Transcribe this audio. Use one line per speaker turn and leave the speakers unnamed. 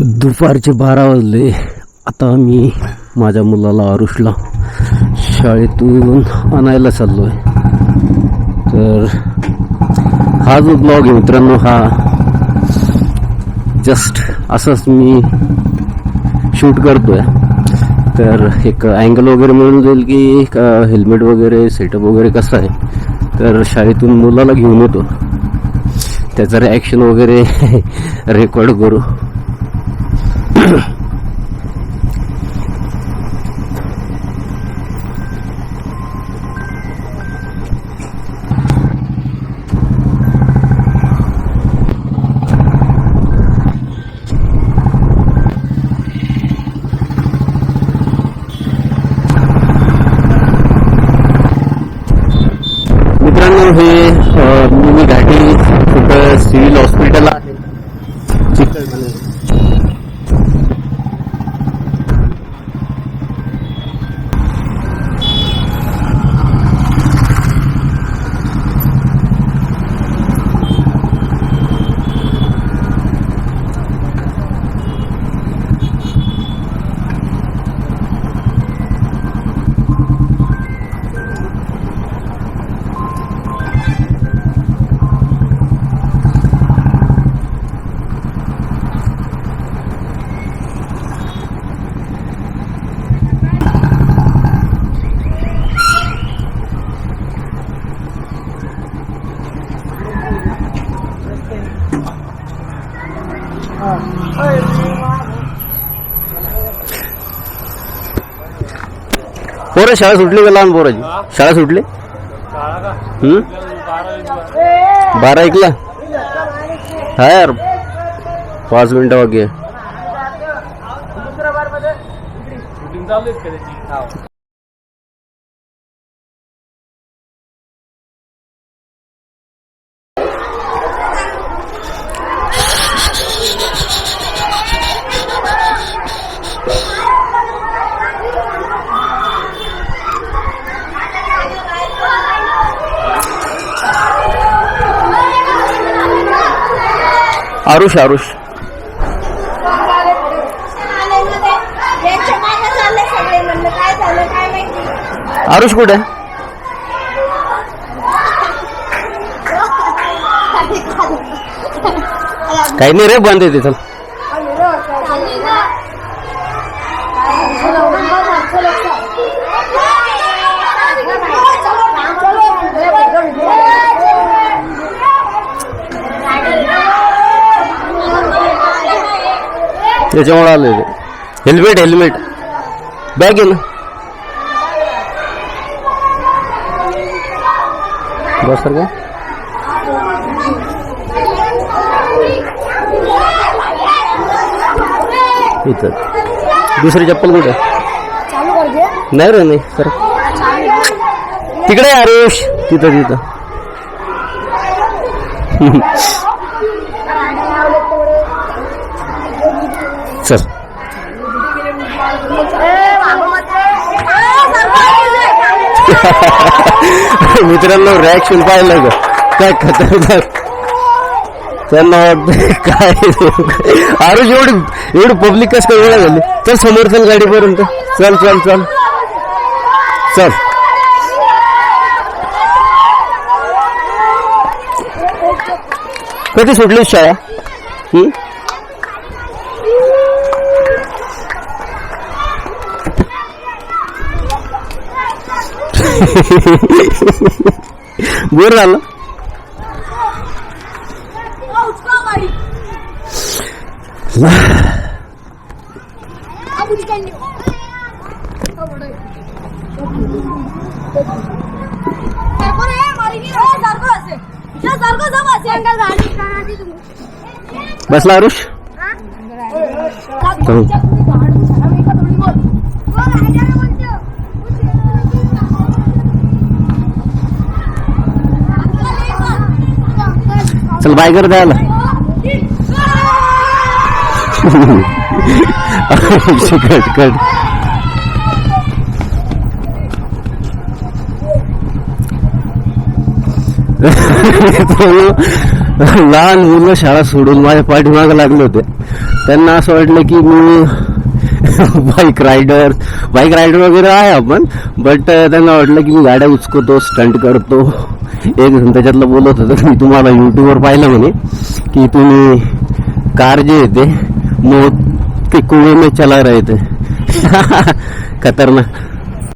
दुपारचे बारा वाजले. आता मी माझ्या मुलाला आरुषला शाळेतून आणायला चाललो आहे तर हा जो ब्लॉग आहे मित्रांनो हा जस्ट असंच मी शूट करतोय. तर एक अँगल वगैरे मिळून जाईल की हेल्मेट वगैरे सेटअप वगैरे कसं आहे. तर शाळेतून मुलाला घेऊन येतो. त्याचं रिॲक्शन वगैरे रेकॉर्ड करू. मित्रांनो हे अ, मिनी घाटी कुठं सिव्हिल हॉस्पिटल आहे पोरं शाळा सुटली का लहान पोराची शाळा सुटली? हम्म? बारा ऐकला? हा यार. पाच मिनिटं बाकी आहे.
काय माहिती
आरुष कुठे? काही नाही रे बंद तिथं. त्याच्यामुळे आलो ते हेल्मेट हेल्मेट बॅग आहे ना? बस सर का? इथं. दुसरी चप्पल कुठे? नाही रे नाही. सर. तिकडे आहे आरुष. तिथं तिथं. चल. मित्रांनो रिॲक्शन पाहिलं का काय खतरनाक. त्यांना वाटतं काय आरुष एवढी एवढी पब्लिक कसं काय वेळा झाली? चल समोर चल गाडीपर्यंत. चल चल चल. चल. कधी सुटली शाळा? बोर झालं. बसला आरुष चल बाय कर द्यायला कट कट. लहान मुलं शाळा सोडून माझ्या पाठीमागे लागले होते. त्यांना असं वाटलं की मी बाईक रायडर बाईक रायडर वगैरे आहे आपण बट त्यांना वाटलं की मी गाड्या उचकतो स्टंट करतो. एक त्याच्यातलं बोलत होतं मी तुम्हाला युट्यूबवर पाहिलं म्हणे की तुम्ही कार जे येते मग ते कुएं में चला रहे थे खतरनाक.